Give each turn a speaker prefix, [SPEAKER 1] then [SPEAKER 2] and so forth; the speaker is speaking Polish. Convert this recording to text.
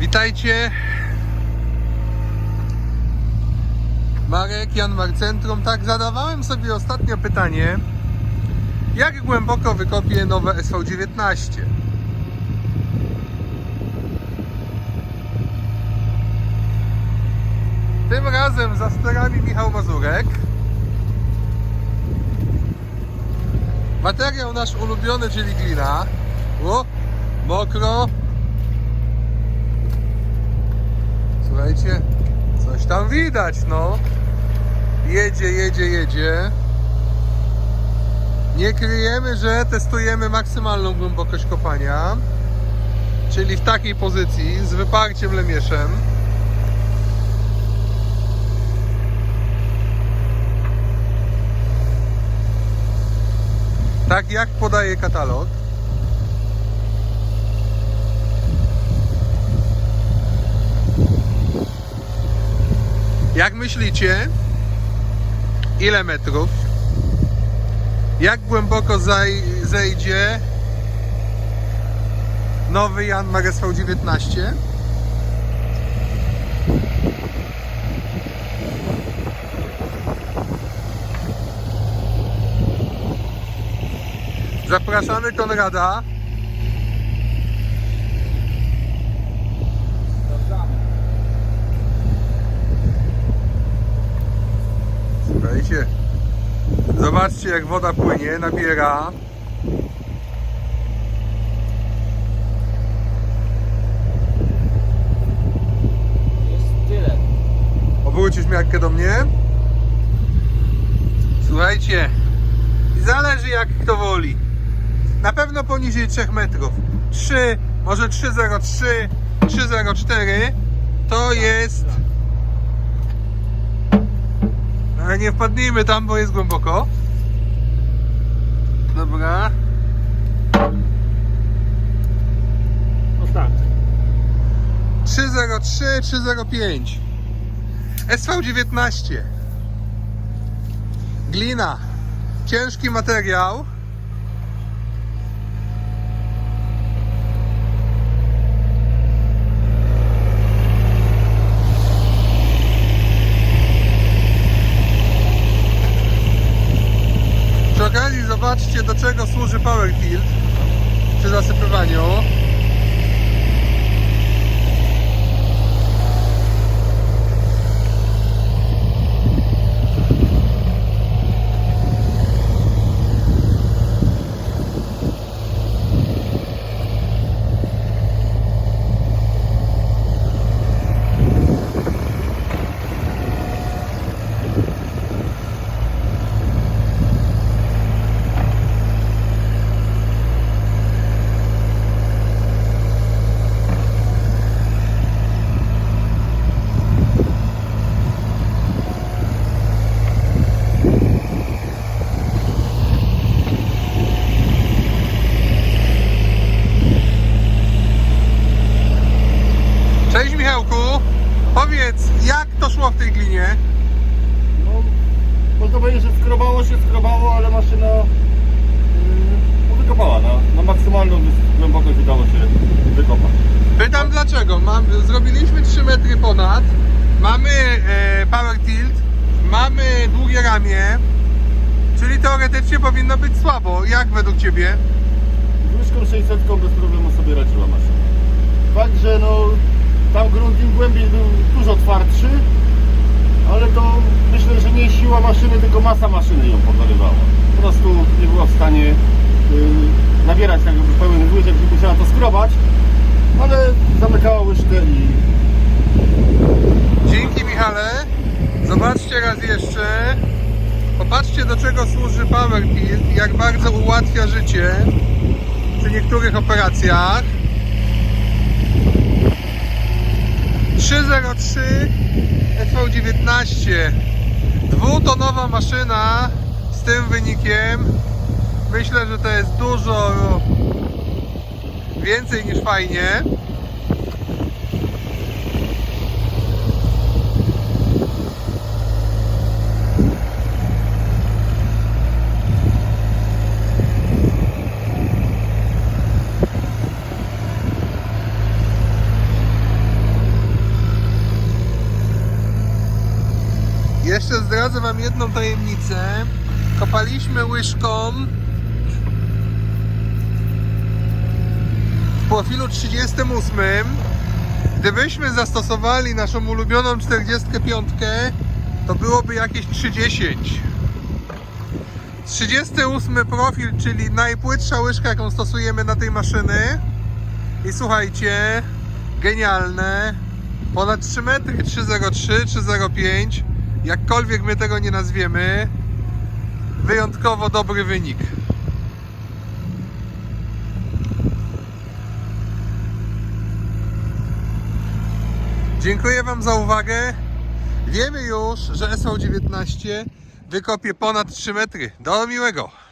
[SPEAKER 1] Witajcie. Marek, Jan Marcentrum. Tak, zadawałem sobie ostatnio pytanie, jak głęboko wykopię nowe SV19? Tym razem za sterami Michał Mazurek. Materiał nasz ulubiony, czyli glina. O, mokro. Słuchajcie, coś tam widać, no. Jedzie, jedzie, jedzie. Nie kryjemy, że testujemy maksymalną głębokość kopania. Czyli w takiej pozycji, z wyparciem lemieszem. Tak jak podaje katalog. Jak myślicie, ile metrów? Jak głęboko zaj, zejdzie nowy Jan Mares V19? Zapraszamy Konrada. Słuchajcie, zobaczcie jak woda płynie, nabiera.
[SPEAKER 2] Jest tyle.
[SPEAKER 1] Obrócisz miarkę do mnie. Słuchajcie, zależy jak kto woli. Na pewno poniżej 3 metrów. 3, może 3,03, 3,04 to jest. Ale nie wpadnijmy tam, bo jest głęboko. Dobra.
[SPEAKER 2] Tak.
[SPEAKER 1] 303, 305. SV19. Glina. Ciężki materiał. Przy okazji zobaczcie do czego służy power tilt przy zasypywaniu. Powiedz jak to szło w tej glinie?
[SPEAKER 2] No, można powiedzieć, że skrobało się, skrobało, ale maszyna yy, no, wykopała na, na maksymalną głębokość udało się wykopać.
[SPEAKER 1] Pytam dlaczego, Mam, zrobiliśmy 3 metry ponad, mamy e, power tilt, mamy długie ramię, czyli teoretycznie powinno być słabo, jak według Ciebie?
[SPEAKER 2] Z łyżką 600 bez problemu sobie radziła maszyna. Fakt, że no, tam grunt im głębiej był dużo twardszy, ale to myślę, że nie siła maszyny, tylko masa maszyny ją podwalywała. Po prostu nie była w stanie yy, nabierać tak jakby pełen łyżek, że musiała to skrobać, ale zamykała łyżkę i
[SPEAKER 1] Dzięki Michale, zobaczcie raz jeszcze, popatrzcie do czego służy power i jak bardzo ułatwia życie przy niektórych operacjach. 303 SV19 dwutonowa maszyna z tym wynikiem. Myślę, że to jest dużo więcej niż fajnie Jeszcze zdradzę Wam jedną tajemnicę. Kopaliśmy łyżką w profilu 38. Gdybyśmy zastosowali naszą ulubioną 45, to byłoby jakieś 30. 38 profil, czyli najpłytsza łyżka, jaką stosujemy na tej maszyny. I słuchajcie, genialne. Ponad 3 metry, 303, 305. Jakkolwiek my tego nie nazwiemy, wyjątkowo dobry wynik. Dziękuję Wam za uwagę. Wiemy już, że SV19 wykopie ponad 3 metry. Do miłego.